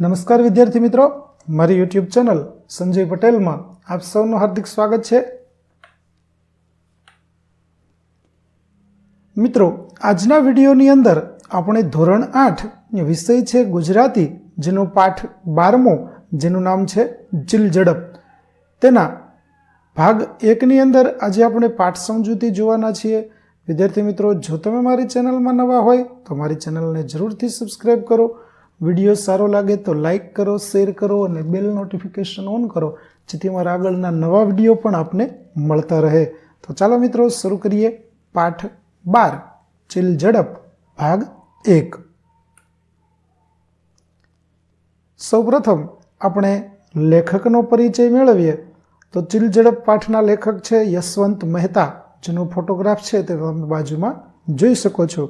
નમસ્કાર વિદ્યાર્થી મિત્રો. મારી યુટ્યુબ ચેનલ સંજય પટેલમાં આપ સૌનું હાર્દિક સ્વાગત છે. મિત્રો, આજના વિડીયોની અંદર આપણે ધોરણ આઠ વિષય છે ગુજરાતી, જેનો પાઠ બારમો, જેનું નામ છે જીલ ઝડપ. તેના ભાગ એકની અંદર આજે આપણે પાઠ સમજૂતી જોવાના છીએ. વિદ્યાર્થી મિત્રો, જો તમે મારી ચેનલમાં નવા હોય તો મારી ચેનલને જરૂરથી સબસ્ક્રાઈબ કરો. વીડિયો સારો લાગે તો લાઈક કરો, શેર કરો અને બેલ નોટિફિકેશન ઓન કરો, જેથી મારા આગળના નવા વીડિયો પણ આપને મળતા રહે. તો ચાલો મિત્રો, શરૂ કરીએ. પાઠ બાર, ચિલ ઝડપ, ભાગ એક. સૌપ્રથમ આપણે લેખકનો પરિચય મેળવીએ. તો ચિલ ઝડપ પાઠના લેખક છે યશવંત મહેતા, જેનો ફોટોગ્રાફ છે તે તમે બાજુમાં જોઈ શકો છો.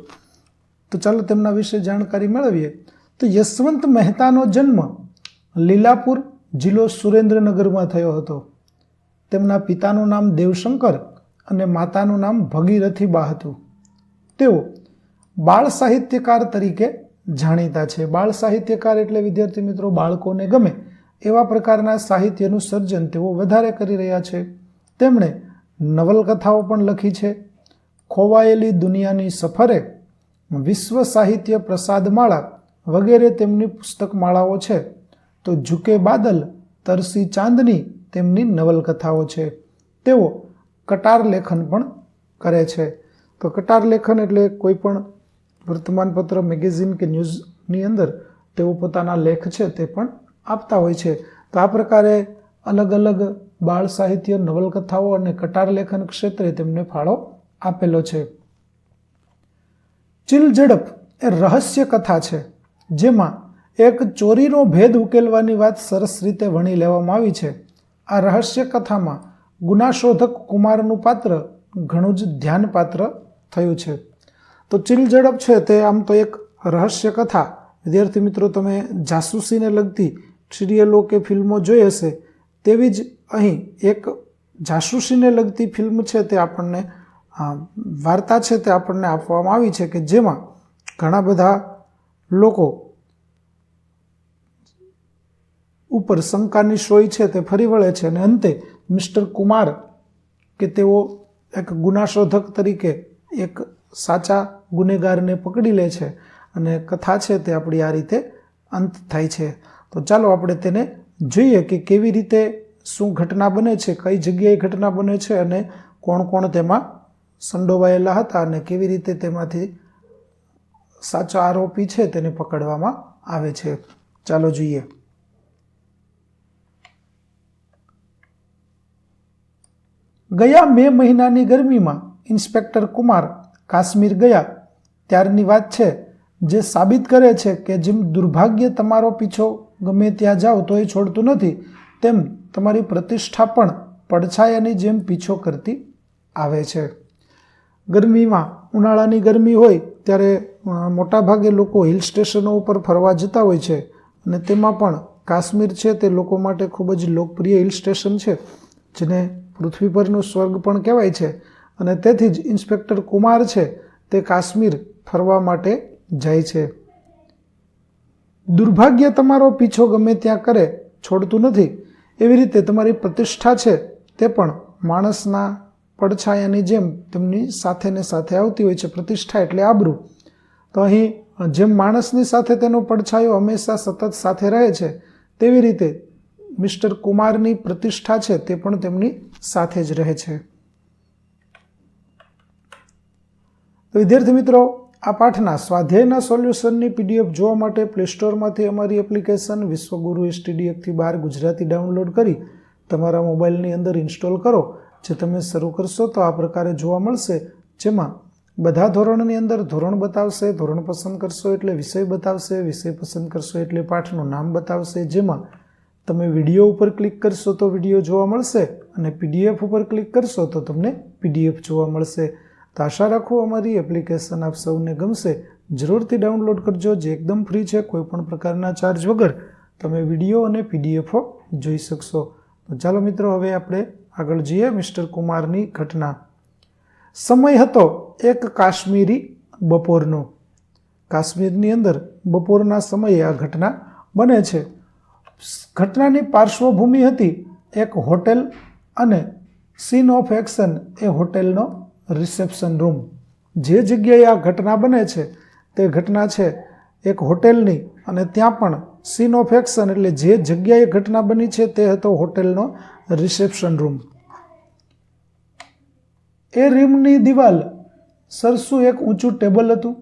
તો ચાલો તેમના વિશે જાણકારી મેળવીએ. તો યશવંત મહેતાનો જન્મ લીલાપુર જિલ્લો સુરેન્દ્રનગરમાં થયો હતો. તેમના પિતાનું નામ દેવશંકર અને માતાનું નામ ભગીરથીબા હતું. તેઓ બાળ સાહિત્યકાર તરીકે જાણીતા છે. બાળ સાહિત્યકાર એટલે, વિદ્યાર્થી મિત્રો, બાળકોને ગમે એવા પ્રકારના સાહિત્યનું સર્જન તેઓ વધારે કરી રહ્યા છે. તેમણે નવલકથાઓ પણ લખી છે. ખોવાયેલી દુનિયાની સફરે વિશ્વ સાહિત્ય પ્રસાદમાળા વગેરે તેમની પુસ્તકમાળાઓ છે. તો ઝુકે બાદલ તરસી ચાંદની તેમની નવલકથાઓ છે. તેઓ કટાર લેખન પણ કરે છે. તો કટાર લેખન એટલે કોઈ પણ વર્તમાનપત્ર, મેગેઝિન કે ન્યૂઝની અંદર તેઓ પોતાના લેખ છે તે પણ આપતા હોય છે. તો આ પ્રકારે અલગ અલગ બાળ સાહિત્ય, નવલકથાઓ અને કટાર લેખન ક્ષેત્રે તેમને ફાળો આપેલો છે. ચિલ ઝડપ એ રહસ્ય કથા છે. જેમાં એક ચોરીનો ભેદ ઉકેલવાની વાત સરસ રીતે વણી લેવામાં આવી છે. આ રહસ્ય કથામાં ગુનાશોધક કુમારનું પાત્ર ઘણું જ ધ્યાનપાત્ર થયું છે. તો ચીલ ઝડપ છે તે આમ તો એક રહસ્ય કથા. વિદ્યાર્થી મિત્રો, તમે જાસૂસીને લગતી સિરિયલો કે ફિલ્મો જોઈ હશે તેવી જ અહીં એક જાસૂસીને લગતી ફિલ્મ છે તે આપણને વાર્તા છે તે આપણને આપવામાં આવી છે કે જેમાં ઘણા બધા લોકો ઉપર શંકાની સોય છે તે ફરી વળે છે અને અંતે મિસ્ટર કુમાર કે તેઓ એક ગુનાશોધક તરીકે એક સાચા ગુનેગારને પકડી લે છે અને કથા છે તે આપણી આ રીતે અંત થાય છે. તો ચાલો આપણે તેને જોઈએ કે કેવી રીતે શું ઘટના બને છે, કઈ જગ્યાએ ઘટના બને છે અને કોણ કોણ તેમાં સંડોવાયેલા હતા અને કેવી રીતે તેમાંથી સાચો આરોપી છે તેને પકડવામાં આવે છે. ચાલો જોઈએ. ગયા મે મહિનાની ગરમીમાં ઇન્સ્પેક્ટર કુમાર કાશ્મીર ગયા. ત્યારની વાત છે, જે સાબિત કરે છે કે જેમ દુર્ભાગ્ય તમારો પીછો ગમે ત્યાં જાઓ તો એ છોડતું નથી, તેમ તમારી પ્રતિષ્ઠા પણ પડછાયાની જેમ પીછો કરતી આવે છે. ગરમીમાં ઉનાળાની ગરમી હોય ત્યારે મોટાભાગે લોકો હિલ સ્ટેશનો ઉપર ફરવા જતા હોય છે અને તેમાં પણ કાશ્મીર છે તે લોકો માટે ખૂબ જ લોકપ્રિય હિલ સ્ટેશન છે, જેને પૃથ્વી પરનું સ્વર્ગ પણ કહેવાય છે. અને તેથી જ ઇન્સ્પેક્ટર કુમાર છે તે કાશ્મીર ફરવા માટે જાય છે. દુર્ભાગ્ય તમારો પીછો ગમે ત્યાં કરે, છોડતું નથી. એવી રીતે તમારી પ્રતિષ્ઠા છે તે પણ માણસના પડછાયાની જેમ તેમની સાથે ને સાથે આવતી હોય છે, પ્રતિષ્ઠા એટલે આબરૂ. તો અહીં જેમ માણસની સાથે તેનો પડછાયો હંમેશા સતત સાથે રહે છે, તેવી રીતે મિસ્ટર કુમારની પ્રતિષ્ઠા છે તે પણ તેમની સાથે જ રહે છે. તો વિદ્યાર્થી મિત્રો, આ પાઠના સ્વાધ્યાયના સોલ્યુશનની પીડીએફ જોવા માટે પ્લે સ્ટોરમાંથી અમારી એપ્લિકેશન વિશ્વગુરુ એસટીડીએફથી બાર ગુજરાતી ડાઉનલોડ કરી તમારા મોબાઈલની અંદર ઇન્સ્ટોલ કરો. જે તમે શરૂ કરશો તો આ પ્રકારે જોવા મળશે. જેમાં બધા ધોરણની અંદર ધોરણ બતાવશે, ધોરણ પસંદ કરશો એટલે વિષય બતાવશે, વિષય પસંદ કરશો એટલે પાઠનું નામ બતાવશે. જેમાં તમે વીડિયો ઉપર ક્લિક કરશો તો વીડિયો જોવા મળશે અને પીડીએફ ઉપર ક્લિક કરશો તો તમને પીડીએફ જોવા મળશે. તો આશા રાખું અમારી એપ્લિકેશન આપ સૌને ગમશે. જરૂરથી ડાઉનલોડ કરજો. જે એકદમ ફ્રી છે કોઈ પણ પ્રકારના ચાર્જ વગર તમે વીડિયો અને પીડીએફો જોઈ શકશો. તો ચાલો મિત્રો, હવે આપણે આગળ જઈએ મિસ્ટર કુમારની ઘટના. સમય હતો એક કાશ્મીરી બપોરનો. કાશ્મીરની અંદર બપોરના સમયે આ ઘટના બને છે. ઘટનાની પાર્શ્વભૂમિ હતી એક હોટેલ અને સીન ઓફ એક્શન એ હોટેલનો રિસેપ્શન રૂમ. જે જગ્યાએ આ ઘટના બને છે તે ઘટના છે એક હોટેલની અને ત્યાં પણ સીન ઓફ એક્શન એટલે જે જગ્યાએ ઘટના બની છે તે હતો હોટેલનો રિસેપ્શન રૂમ. એ રૂમની દિવાલ સરસું એક ઊંચું ટેબલ હતું.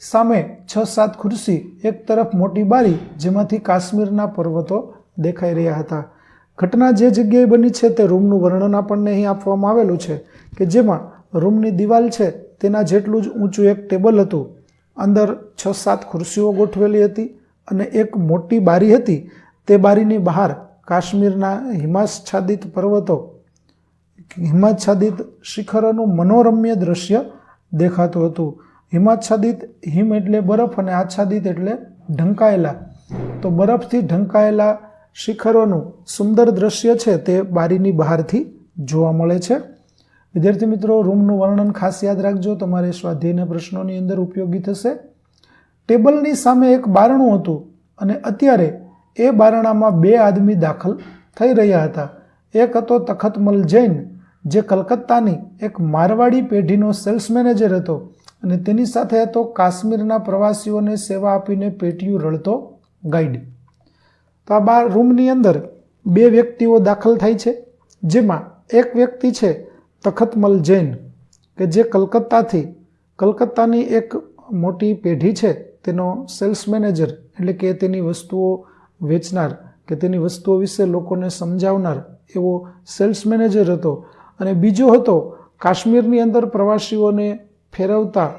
સામે છ સાત ખુરશી, એક તરફ મોટી બારી જેમાંથી કાશ્મીરના પર્વતો દેખાઈ રહ્યા હતા. ઘટના જે જગ્યાએ બની છે તે રૂમનું વર્ણન આપણને અહીં આપવામાં આવેલું છે કે જેમાં રૂમની દિવાલ છે તેના જેટલું જ ઊંચું એક ટેબલ હતું. અંદર છ સાત ખુરશીઓ ગોઠવેલી હતી અને એક મોટી બારી હતી. તે બારીની બહાર કાશ્મીરના હિમાચ્છાદિત પર્વતો, હિમાચ્છાદિત શિખરોનું મનોરમ્ય દ્રશ્ય દેખાતું હતું. હિમાચ્છાદિત હિમ એટલે બરફ અને આચ્છાદિત એટલે ઢંકાયેલા. તો બરફથી ઢંકાયેલા શિખરોનું સુંદર દ્રશ્ય છે તે બારીની બહારથી જોવા મળે છે. વિદ્યાર્થી મિત્રો, રૂમનું વર્ણન ખાસ યાદ રાખજો. તમારે સ્વાધ્યાયના પ્રશ્નોની અંદર ઉપયોગી થશે. ટેબલની સામે એક બારણું હતું અને અત્યારે એ બારણામાં બે આદમી દાખલ થઈ રહ્યા હતા. એક હતો તખતમલ જૈન, જે કલકત્તાની એક મારવાડી પેઢીનો સેલ્સ મેનેજર હતો અને તેની સાથે હતો કાશ્મીરના પ્રવાસીઓને સેવા આપીને પેટીયું રળતો ગાઈડ. તો આ બાર રૂમની અંદર બે વ્યક્તિઓ દાખલ થાય છે, જેમાં એક વ્યક્તિ છે તખતમલ જૈન, કે જે કલકત્તાથી, કલકત્તાની એક મોટી પેઢી છે, તેનો સેલ્સ મેનેજર, એટલે કે તેની વસ્તુઓ વેચનાર કે તેની વસ્તુઓ વિશે લોકોને સમજાવનાર એવો સેલ્સ મેનેજર હતો અને બીજો હતો કાશ્મીરની અંદર પ્રવાસીઓને ફેરવતા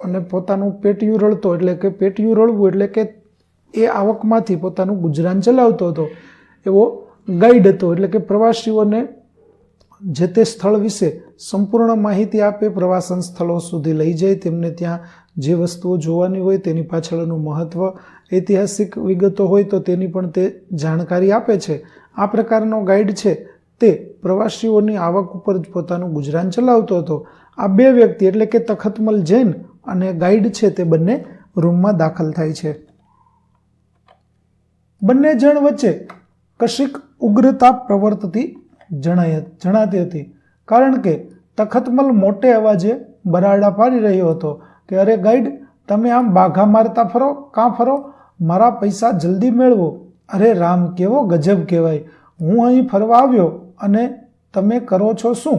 અને પોતાનું પેટિયું રળતો એટલે કે પેટિયું રળવું એટલે કે એ આવકમાંથી પોતાનું ગુજરાન ચલાવતો હતો એવો ગાઈડ હતો એટલે કે પ્રવાસીઓને જે તે સ્થળ વિશે સંપૂર્ણ માહિતી આપે પ્રવાસન સ્થળો સુધી લઈ જાય, તેમને ત્યાં જે વસ્તુઓ જોવાની હોય તેની પાછળનું મહત્ત્વ ઐતિહાસિક વિગતો હોય તો તેની પણ તે જાણકારી આપે છે. આ પ્રકારનો ગાઈડ છે તે પ્રવાસીઓની આવક ઉપર જ પોતાનું ગુજરાન ચલાવતો હતો. આ બે વ્યક્તિ એટલે કે તખતમલ જૈન અને ગાઈડ છે તે બંને રૂમમાં દાખલ થાય છે. બંને જણ વચ્ચે કશીક ઉગ્રતા પ્રવર્તતી જણાય જણાતી હતી. કારણ કે તખતમલ મોટે અવાજે બરાડા પાડી રહ્યો હતો કે, અરે ગાઈડ, તમે આમ બાઘા મારતા ફરો? કાં ફરો? મારા પૈસા જલ્દી મેળવો. અરે રામ, કેવો ગજબ કહેવાય. હું અહીં ફરવા આવ્યો અને તમે કરો છો શું?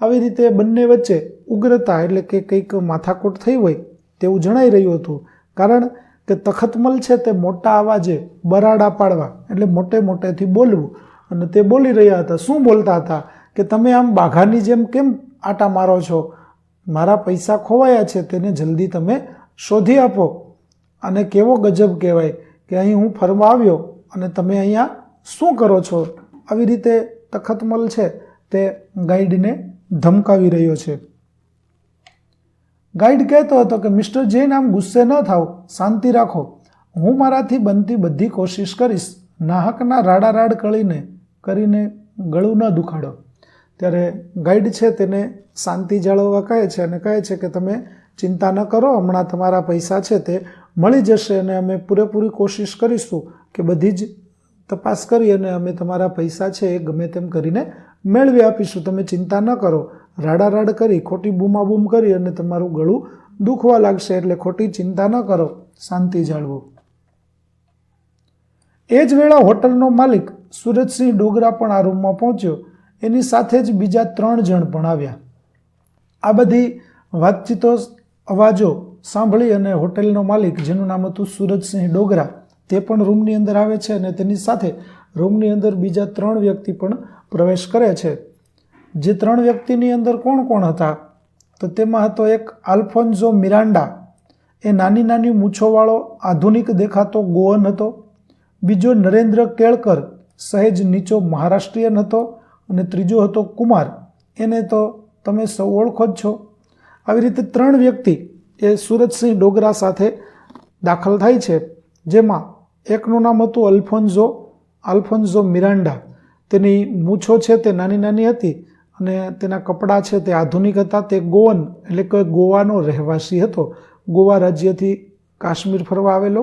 આવી રીતે બંને વચ્ચે ઉગ્રતા એટલે કે કંઈક માથાકૂટ થઈ હોય તેવું જણાઈ રહ્યું હતું. કારણ કે તખતમલ છે તે મોટા અવાજે બરાડા પાડવા, એટલે મોટે મોટેથી બોલવું અને તે બોલી રહ્યા હતા. શું બોલતા હતા? કે તમે આમ બાઘાની જેમ કેમ આટા મારો છો? મારા પૈસા ખોવાયા છે, તેને જલ્દી તમે શોધી આપો. અને કેવો ગજબ કહેવાય કે અહીં હું ફરવા આવ્યો અને તમે અહીંયા શું કરો છો? આવી રીતે તખતમલ છે, તે ગાઈડને ધમકાવી રહ્યો છે. ગાઈડ કહેતો હતો કે, મિસ્ટર જૈન, આમ ગુસ્સે ન થાવ, શાંતિ રાખો. હું મારાથી બનતી બધી કોશિશ કરીશ. નાહકના રાડા રાડ કળીને કરીને ગળું ન દુખાડો. ત્યારે ગાઈડ છે તેને શાંતિ જાળવવા કહે છે અને કહે છે કે તમે ચિંતા ન કરો, હમણાં તમારા પૈસા છે તે મળી જશે અને અમે પૂરેપૂરી કોશિશ કરીશું કે બધી જ તપાસ કરી અને અમે તમારા પૈસા છે એ ગમે તેમ કરીને મેળવી આપીશું. તમે ચિંતા ન કરો. રાડા રાડ કરી, ખોટી બૂમાબૂમ કરી અને તમારું ગળું દુખવા લાગશે એટલે ખોટી ચિંતા ન કરો. શાંતિ જાળવો. એ જ વેળા હોટલનો માલિક સુરજસિંહ ડોગરા પણ આ રૂમમાં પહોંચ્યો. એની સાથે જ બીજા ત્રણ જણ પણ આવ્યા. આ બધી વાતચીતો, અવાજો સાંભળી અને હોટેલનો માલિક, જેનું નામ હતું સુરજસિંહ ડોગરા, તે પણ રૂમની અંદર આવે છે અને તેની સાથે રૂમની અંદર બીજા ત્રણ વ્યક્તિ પણ પ્રવેશ કરે છે. જે ત્રણ વ્યક્તિની અંદર કોણ કોણ હતા? તો તેમાં હતો એક આલ્ફોન્ઝો મિરાન્ડા એ નાની નાની મૂછોવાળો, આધુનિક દેખાતો ગોવન હતો. બીજો નરેન્દ્ર કેળકર. સહેજ નીચો મહારાષ્ટ્રીયન હતો અને ત્રીજો હતો કુમાર. એને તો તમે સૌ ઓળખો જ છો. આવી રીતે ત્રણ વ્યક્તિ એ સુરજસિંહ ડોગરા સાથે દાખલ થાય છે, જેમાં એકનું નામ હતું અલ્ફોન્ઝો આલ્ફોન્ઝો મિરાન્ડા તેની મૂછો છે તે નાની નાની હતી અને તેના કપડાં છે તે આધુનિક હતા. તે ગોવન એટલે કે ગોવાનો રહેવાસી હતો. ગોવા રાજ્યથી કાશ્મીર ફરવા આવેલો.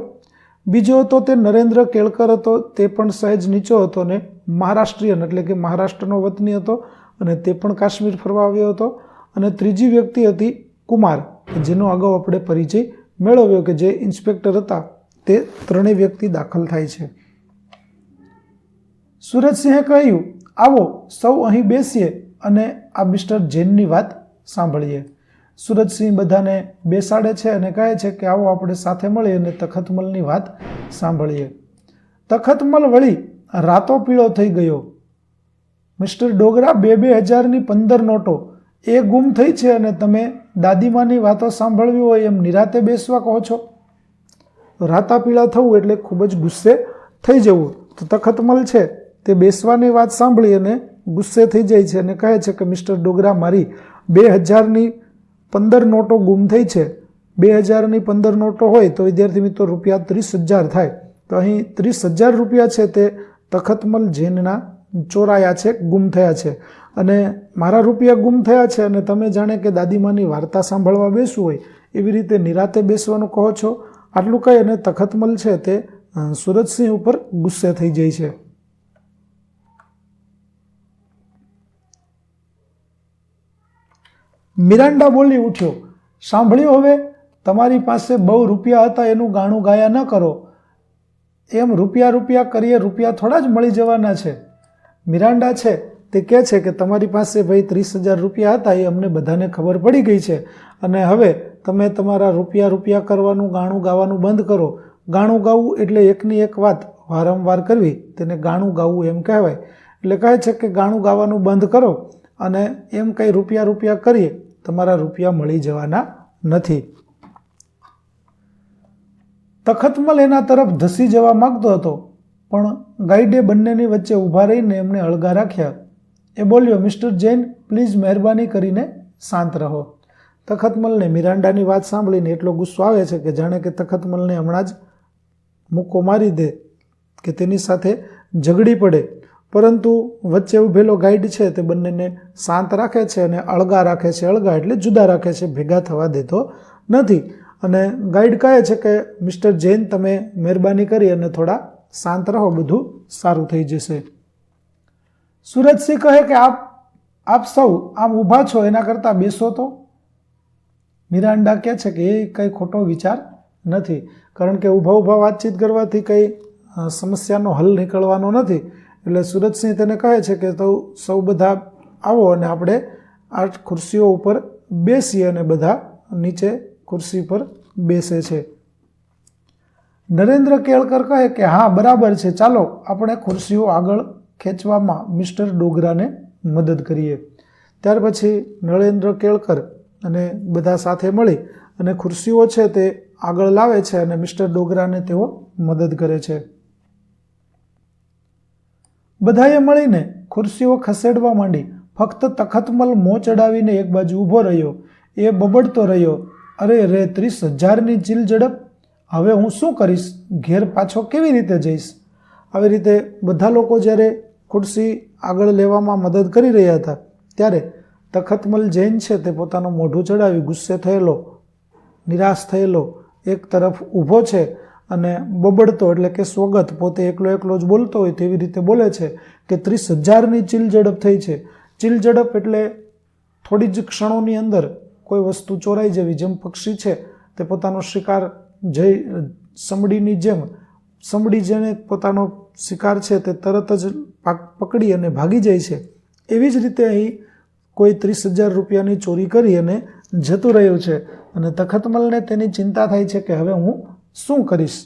બીજો હતો તે નરેન્દ્ર કેળકર હતો. તે પણ સહેજ નીચો હતો ને મહારાષ્ટ્રીયન, એટલે કે મહારાષ્ટ્રનો વતની હતો અને તે પણ કાશ્મીર ફરવા આવ્યો હતો. અને ત્રીજી વ્યક્તિ હતી કુમાર જેનો અગાઉ આપણે પરિચય મેળવ્યો કે જે ઇન્સ્પેક્ટર હતા. તે ત્રણેય વ્યક્તિ દાખલ થાય છે. સુરજસિંહે કહ્યું, આવો, સૌ અહીં બેસીએ અને આ મિસ્ટર જૈનની વાત સાંભળીએ. સુરજસિંહ બધાને બેસાડે છે અને કહે છે કે આવો આપણે સાથે મળી અને તખતમલની વાત સાંભળીએ. તખતમલ વળી રાતો પીળો થઈ ગયો. મિસ્ટર ડોગરા બે બે હજારની પંદર નોટો એ ગુમ થઈ છે અને તમે દાદીમાની વાતો સાંભળવી હોય એમ નિરાતે બેસવા કહો છો? રાતા પીળા થવું એટલે ખૂબ જ ગુસ્સે થઈ જવું. તો તખતમલ છે તે બેસવાની વાત સાંભળી અને ગુસ્સે થઈ જાય છે અને કહે છે કે મિસ્ટર ડોગરા મારી બે હજારની પંદર નોટો ગુમ થઈ છે. બે હજારની પંદર નોટો હોય તો વિદ્યાર્થી મિત્રો રૂપિયા ત્રીસ હજાર થાય. તો અહીં ત્રીસ હજાર રૂપિયા છે તે તખતમલ જૈનના ચોરાયા છે, ગુમ થયા છે. અને મારા રૂપિયા ગુમ થયા છે અને તમે જાણે કે દાદીમાની વાર્તા સાંભળવા બેસવું હોય એવી રીતે નિરાતે બેસવાનું કહો છો. આટલું કહી અને તખતમલ છે તે સુરજસિંહ ઉપર ગુસ્સે થઈ જાય છે. મિરાન્ડા બોલી ઉઠ્યો, સાંભળ્યું હવે? તમારી પાસે બહુ રૂપિયા હતા, એનું ગાણું ગાયા ન કરો. એમ રૂપિયા રૂપિયા કરીએ, રૂપિયા થોડા જ મળી જવાના છે. મિરાન્ડા છે, તે કહે છે કે તમારી પાસે ભાઈ ત્રીસ હજાર રૂપિયા હતા, એ અમને બધાને ખબર પડી ગઈ છે. અને હવે તમે તમારા રૂપિયા રૂપિયા કરવાનું, ગાણું ગાવાનું બંધ કરો. ગાણું ગાવું એટલે એકની એક વાત, વારંવાર કરવી, તેને ગાણું ગાવું એમ કહેવાય. એટલે કહે છે કે ગાણું ગાવાનું બંધ કરો. અને એમ કંઈ રૂપિયા રૂપિયા કરીએ, તમારા રૂપિયા મળી જવાના નથી. તખતમલ એના તરફ ધસી જવા માગતો હતો, પણ ગાઈડે બંનેની વચ્ચે ઊભા રહીને એમને અળગા રાખ્યા. એ બોલ્યો, મિસ્ટર જૈન, પ્લીઝ મહેરબાની કરીને શાંત રહો. તખતમલને મિરાન્ડાની વાત સાંભળીને એટલો ગુસ્સો આવે છે કે જાણે કે તખતમલને હમણાં જ મૂકો મારી દે, કે તેની સાથે ઝઘડી પડે. પરંતુ વચ્ચે ઊભેલો ગાઈડ છે તે બંનેને શાંત રાખે છે અને અળગા રાખે છે, અળગા એટલે જુદા રાખે છે, ભેગા થવા દેતો નથી. અને ગાઈડ કહે છે કે મિસ્ટર જૈન તમે મહેરબાની કરી અને થોડા શાંત રહો, બધું સારું થઈ જશે. સુરજસિંહ કહે કે, આપ આપ સૌ આમ ઊભા છો, એના કરતાં બેસો તો. મિરાન્ડા કહે છે કે, એ કંઈ ખોટો વિચાર નથી. કારણ કે ઊભા ઊભા વાતચીત કરવાથી કંઈ સમસ્યાનો હલ નીકળવાનો નથી. એટલે સુરજસિંહ તેને કહે છે કે તો સૌ બધા આવો અને આપણે આ ખુરશીઓ ઉપર બેસીએ અને બધા નીચે ખુરશી પર બેસે છે. નરેન્દ્ર કેળકર કહે કે હા, બરાબર છે. ચાલો, આપણે ખુરશીઓ આગળ ખેંચવામાં મિસ્ટર ડોગરાને મદદ કરીએ. ત્યાર પછી નરેન્દ્ર કેળકર અને બધા સાથે મળી અને ખુરશીઓ છે તે આગળ લાવે છે અને મિસ્ટર ડોગરાને તેઓ મદદ કરે છે. બધાએ મળીને ખુરશીઓ ખસેડવા માંડી. ફક્ત તખતમલ મોં ચડાવીને એક બાજુ ઊભો રહ્યો. એ બબડતો રહ્યો. અરે રે, ત્રીસ હજારની ચીલ ઝડપ. હવે હું શું કરીશ? ઘેર પાછો કેવી રીતે જઈશ? આવી રીતે બધા લોકો જ્યારે ખુરશી આગળ લેવામાં મદદ કરી રહ્યા હતા, ત્યારે તખતમલ જૈન છે તે પોતાનું મોઢું ચડાવી ગુસ્સે થયેલો, નિરાશ થયેલો, એક તરફ ઊભો છે અને બબડતો એટલે કે સ્વગત પોતે એકલો એકલો જ બોલતો હોય તેવી રીતે બોલે છે કે ત્રીસ હજારની ચીલ ઝડપ થઈ છે. ચીલ ઝડપ એટલે થોડી જ ક્ષણોની અંદર કોઈ વસ્તુ ચોરાઈ જવી જેમ પક્ષી છે તે પોતાનો શિકાર જઈ સમડીની જેમ, સમડી જેને પોતાનો શિકાર છે તે તરત જ પકડી અને ભાગી જાય છે. એવી જ રીતે અહીં કોઈ ત્રીસ હજાર રૂપિયાની ચોરી કરી અને જતું રહ્યું છે અને તખતમલને તેની ચિંતા થાય છે કે હવે હું શું કરીશ?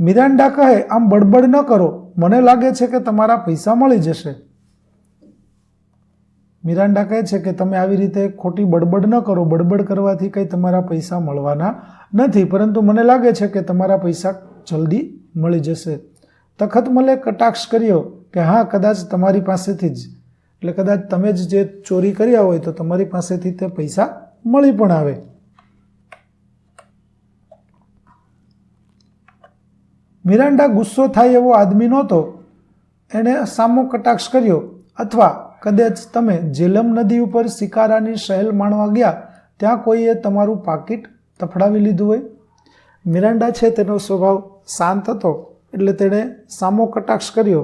મિરાન્ડા કહે, આમ બડબડ ન કરો. મને લાગે છે કે તમારા પૈસા મળી જશે. મિરાન્ડા કહે છે કે, તમે આવી રીતે ખોટી બડબડ ન કરો. બડબડ કરવાથી કંઈ તમારા પૈસા મળવાના નથી. પરંતુ મને લાગે છે કે તમારા પૈસા જલ્દી મળી જશે. તખત મલે કટાક્ષ કર્યો કે, હા, કદાચ તમારી પાસેથી જ. એટલે કદાચ તમે જ જે ચોરી કર્યા હોય તો તમારી પાસેથી તે પૈસા મળી પણ આવે. મિરાન્ડા ગુસ્સો થાય એવો આદમી નહોતો. એણે સામો કટાક્ષ કર્યો. અથવા કદાચ તમે જેલમ નદી ઉપર શિકારાની સહેલ માણવા ગયા, ત્યાં કોઈએ તમારું પાકીટ તફડાવી લીધું હોય? મિરાન્ડા છે તેનો સ્વભાવ શાંત હતો, એટલે તેણે સામો કટાક્ષ કર્યો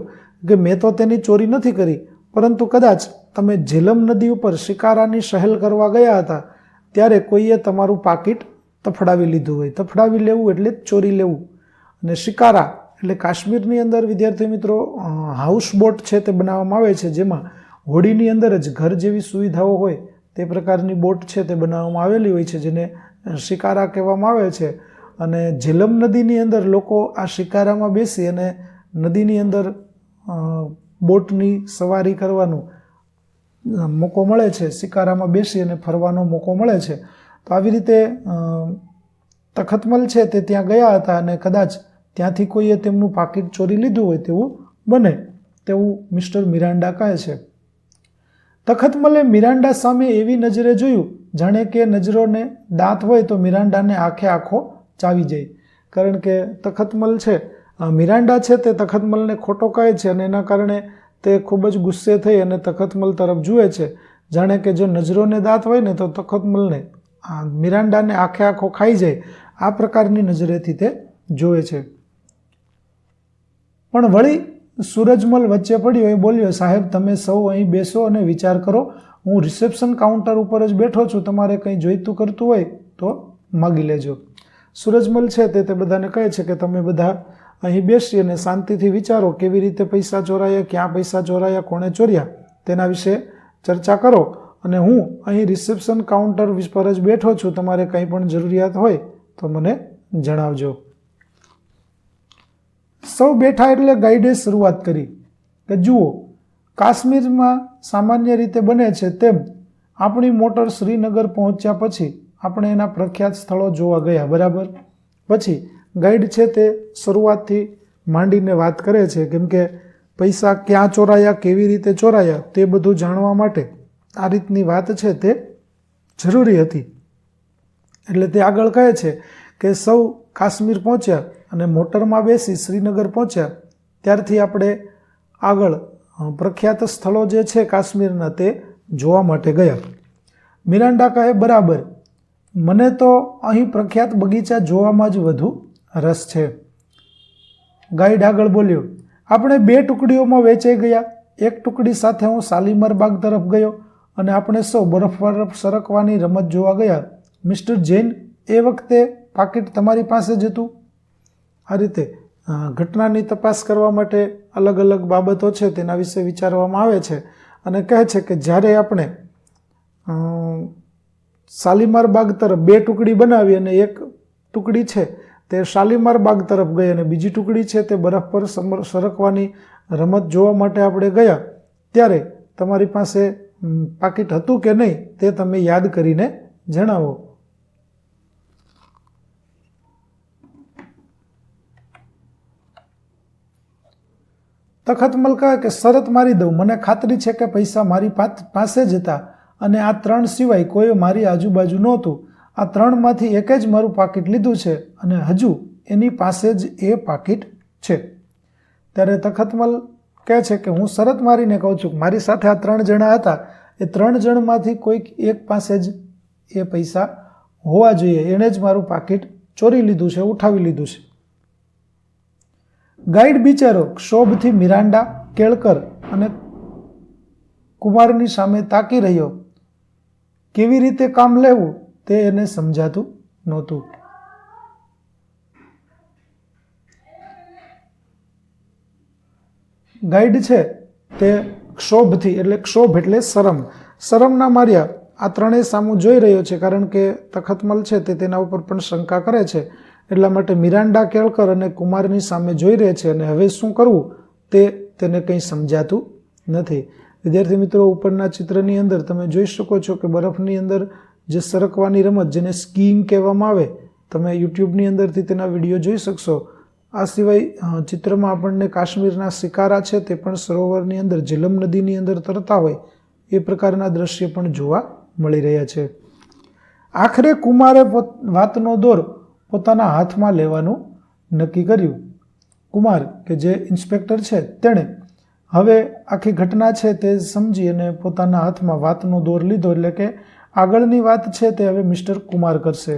કે મેં તો તેની ચોરી નથી કરી, પરંતુ કદાચ તમે ઝેલમ નદી ઉપર શિકારાની સહેલ કરવા ગયા હતા, ત્યારે કોઈએ તમારું પાકીટ તફડાવી લીધું હોય. તફડાવી લેવું એટલે ચોરી લેવું. અને શિકારા, એટલે કાશ્મીરની અંદર, વિદ્યાર્થી મિત્રો હાઉસ બોટ છે તે બનાવવામાં આવે છે, જેમાં હોડીની અંદર જ ઘર જેવી સુવિધાઓ હોય, તે પ્રકારની બોટ છે તે બનાવવામાં આવેલી હોય છે, જેને શિકારા કહેવામાં આવે છે. અને ઝેલમ નદીની અંદર લોકો આ શિકારામાં બેસી અને નદીની અંદર બોટની સવારી કરવાનું મોકો મળે છે, શિકારામાં બેસી અને ફરવાનો મોકો મળે છે. તો આવી રીતે તખતમલ છે તે ત્યાં ગયા હતા અને કદાચ ત્યાંથી કોઈએ તેમનું પાકીટ ચોરી લીધું હોય તેવું બને, તેવું મિસ્ટર મિરાન્ડા કહે છે. તખતમલે મિરાન્ડા સામે એવી નજરે જોયું, જાણે કે નજરોને દાંત હોય તો મિરાન્ડાને આખે આખો ચાવી જાય. કારણ કે તખતમલ છે મિરાન્ડા છે તે તખતમલને ખોટો કહે છે અને એના કારણે તે ખૂબ જ ગુસ્સે થઈ અને તખતમલ તરફ જુએ છે. જાણે કે જો નજરોને દાંત હોય ને તો તખતમલને મિરાન્ડાને આખે આખો ખાઈ જાય. આ પ્રકારની નજરેથી તે જોવે છે. પણ વળી સૂરજમલ વચ્ચે પડ્યો એ બોલ્યો, સાહેબ, તમે સૌ અહીં બેસો અને વિચાર કરો. હું રિસેપ્શન કાઉન્ટર ઉપર જ બેઠો છું. તમારે કંઈ જોઈતું કરતું હોય તો માગી લેજો. સૂરજમલ છે તે તે બધાને કહે છે કે, તમે બધા અહીં બેસી અને શાંતિથી વિચારો કેવી રીતે પૈસા ચોરાયા, ક્યાં પૈસા ચોરાયા, કોણે ચોર્યા, તેના વિશે ચર્ચા કરો. અને હું અહીં રિસેપ્શન કાઉન્ટર પર જ બેઠો છું. તમારે કંઈ પણ જરૂરિયાત હોય તો મને જણાવજો. સૌ બેઠા એટલે ગાઈડે શરૂઆત કરી કે જુઓ, કાશ્મીરમાં સામાન્ય રીતે બને છે તેમ આપણી મોટર શ્રીનગર પહોંચ્યા પછી આપણે એના પ્રખ્યાત સ્થળો જોવા ગયા, બરાબર? પછી ગાઈડ છે તે શરૂઆતથી માંડીને વાત કરે છે કેમ કે પૈસા ક્યાં ચોરાયા, કેવી રીતે ચોરાયા તે બધું જાણવા માટે આ રીતની વાત છે તે જરૂરી હતી. એટલે તે આગળ કહે છે કે સૌ કાશ્મીર પહોંચ્યા અને મોટરમાં બેસી શ્રીનગર પહોંચ્યા, ત્યારથી આપણે આગળ પ્રખ્યાત સ્થળો જે છે કાશ્મીરના તે જોવા માટે ગયા. મિરાન્ડા કહે બરાબર. મને તો અહીં પ્રખ્યાત બગીચા જોવામાં જ વધુ રસ છે. ગાઈડ આગળ બોલ્યો, આપણે બે ટુકડીઓમાં વેચાઈ ગયા. એક ટુકડી સાથે હું શાલીમાર બાગ તરફ ગયો અને આપણે સૌ બરફ બરફ સરકવાની રમત જોવા ગયા. મિસ્ટર જૈન, એ વખતે પાકીટ તમારી પાસે જ હતું? આ રીતે ઘટનાની તપાસ કરવા માટે અલગ અલગ બાબતો છે તેના વિશે વિચારવામાં આવે છે અને કહે છે કે જ્યારે આપણે શાલીમાર બાગ તરફ બે ટુકડી બનાવી અને એક ટુકડી છે તે શાલીમાર બાગ તરફ ગઈ અને બીજી ટુકડી છે તે બરફ પર સરકવાની રમત જોવા માટે આપણે ગયા, ત્યારે તમારી પાસે પાકીટ હતું કે નહીં તે તમે યાદ કરીને જણાવો. તખતમલ મલકા કે શરત મારી દઉં. મને ખાતરી છે કે પૈસા મારી પાસે જ હતા અને આ ત્રણ સિવાય કોઈ મારી આજુબાજુ નહોતું. આ ત્રણમાંથી એક જ મારું પાકીટ લીધું છે અને હજુ એની પાસે જ એ પાકીટ છે. ત્યારે તખતમલ કહે છે કે હું શરત મારીને કહું છું મારી સાથે આ ત્રણ જણા હતા. એ ત્રણ જણમાંથી કોઈક એક પાસે જ એ પૈસા હોવા જોઈએ. એણે જ મારું પાકીટ ચોરી લીધું છે, ઉઠાવી લીધું છે. ગાઈડ બિચારો ક્ષોભથી મિરાન્ડા કેળકર અને કુમારની સામે તાકી રહ્યો. કેવી રીતે કામ લેવું તે એને સમજાતું નહોતું. ગાઈડ છે તે ક્ષોભથી, એટલે ક્ષોભ એટલે શરમ. શરમના માર્યા આ ત્રણેય સામું જોઈ રહ્યો છે કારણ કે તખતમલ છે તે તેના ઉપર પણ શંકા કરે છે. એટલા માટે મિરાન્ડા કેળકર અને કુમારની સામે જોઈ રહે છે અને હવે શું કરવું તે તેને કંઈ સમજાતું નથી. વિદ્યાર્થી મિત્રો, ઉપરના ચિત્રની અંદર તમે જોઈ શકો છો કે બરફની અંદર જે સરકવાની રમત જેને સ્કીઇંગ કહેવામાં આવે, તમે યુટ્યુબની અંદરથી તેના વીડિયો જોઈ શકશો. આ સિવાય ચિત્રમાં આપણને કાશ્મીરના શિકારા છે તે પણ સરોવરની અંદર, ઝેલમ નદીની અંદર તરતા હોય, એ પ્રકારના દ્રશ્ય પણ જોવા મળી રહ્યા છે. આખરે કુમારે વાતનો દોર પોતાના હાથમાં લેવાનું નક્કી કર્યું. કુમાર, કે જે ઇન્સ્પેક્ટર છે, તેણે હવે આખી ઘટના છે તે સમજી અને પોતાના હાથમાં વાતનો દોર લીધો, એટલે કે આગળની વાત છે તે હવે મિસ્ટર કુમાર કરશે.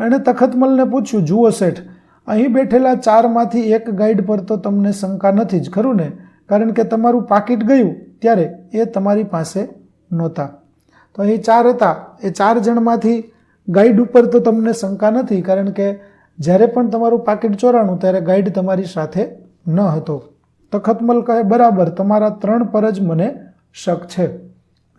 એણે તખતમલને પૂછ્યું, જુઓ શેઠ, અહીં બેઠેલા ચારમાંથી એક ગાઈડ પર તો તમને શંકા નથી જ, ખરું ને? કારણ કે તમારું પાકીટ ગયું ત્યારે એ તમારી પાસે નહોતા. તો અહીં ચાર હતા. એ ચાર જણમાંથી ગાઈડ ઉપર તો તમને શંકા નથી, કારણ કે જ્યારે પણ તમારું પાકીટ ચોરાણું, ત્યારે ગાઈડ તમારી સાથે ન હતો. તખતમલ કહે, બરાબર, તમારા ત્રણ પર જ મને શક છે.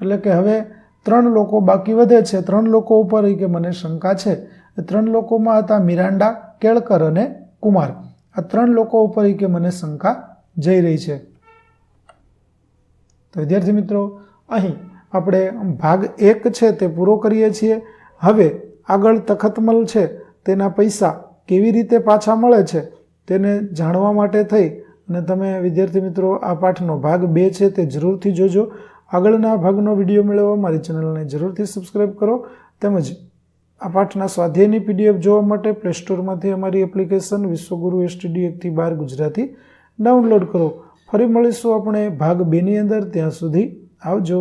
એટલે કે હવે ત્રણ લોકો બાકી વધે છે. ત્રણ લોકો ઉપર કે મને શંકા છે. ત્રણ લોકોમાં હતા મિરાન્ડા કેળકર અને કુમાર. આ ત્રણ લોકો ઉપર કે મને શંકા જઈ રહી છે. તો વિદ્યાર્થી મિત્રો, અહીં આપણે ભાગ એક છે તે પૂરો કરીએ છીએ. હવે આગળ તખતમલ છે, તેના પૈસા કેવી રીતે પાછા મળે છે, તેને જાણવા માટે થઈ અને તમે વિદ્યાર્થી મિત્રો, આ પાઠનો ભાગ બે છે તે જરૂરથી જોજો. આગળના ભાગનો વીડિયો મેળવવા મારી ચેનલને જરૂરથી સબસ્ક્રાઈબ કરો તેમજ આ પાઠના સ્વાધ્યાયની પીડીએફ જોવા માટે પ્લે સ્ટોરમાંથી અમારી એપ્લિકેશન વિશ્વગુરુ એસટીડી એકથી બાર ગુજરાતી ડાઉનલોડ કરો. ફરી મળીશું આપણે ભાગ બેની અંદર, ત્યાં સુધી આવજો.